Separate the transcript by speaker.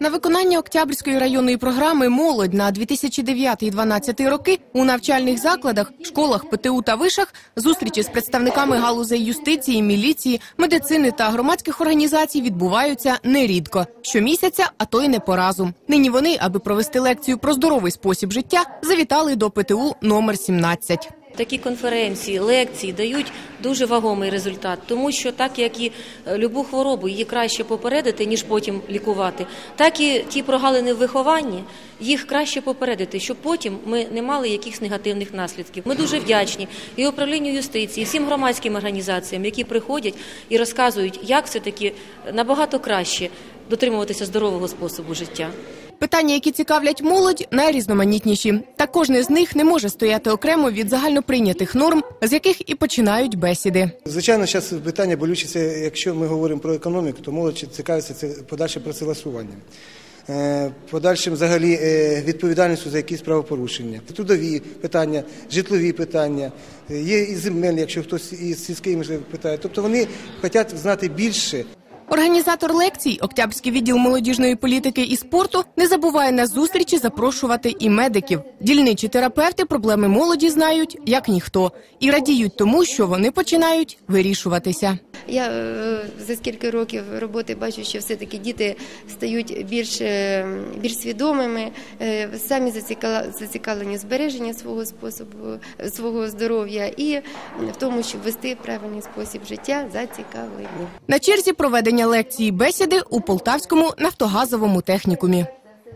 Speaker 1: На виконання Октябрьської районної програми Молодь на 2009-2012 роки у навчальних закладах, школах, ПТУ та вишах зустрічі з представниками галузей юстиції, міліції, медицини та громадських організацій відбуваються нерідко щомісяця, а то й не по разу. Нині вони, аби провести лекцію про здоровий спосіб життя, завітали до ПТУ номер 17.
Speaker 2: Такі конференції, лекції дають дуже вагомий результат, тому що так як і е, любу хворобу її краще попередити, ніж потім лікувати, так і ті прогалини в вихованні їх краще попередити, щоб потім ми не мали якихось негативних наслідків. Ми дуже вдячні і управлінню юстиції, і всім громадським організаціям, які приходять і розказують, як все таки набагато краще дотримуватися здорового способу життя.
Speaker 1: Питання, які цікавлять молодь, найрізноманітніші. Та кожне з них не може стояти окремо від загальноприйнятих норм, з яких і починають бесіди.
Speaker 3: Звичайно, зараз питання болюче, це якщо ми говоримо про економіку, то молодь цікавиться це подальше працевлаштування. Е, Подальшим взагалі е, відповідальністю за якісь правопорушення, трудові питання, житлові питання, е, є і земельні, якщо хтось із сільськими питає. Тобто вони хочуть знати більше.
Speaker 1: Організатор лекцій, Октябрський відділ молодіжної політики і спорту, не забуває на зустрічі запрошувати і медиків. Дільничі терапевти проблеми молоді знають як ніхто і радіють тому, що вони починають вирішуватися.
Speaker 4: Я е, за скільки років роботи бачу, що все-таки діти стають більш, е, більш свідомими, е, самі зацікавлені в збереженні свого способу, свого здоров'я і в тому, щоб вести правильний спосіб життя, зацікавлені.
Speaker 1: На черзі проведення лекції бесіди у Полтавському нафтогазовому технікумі.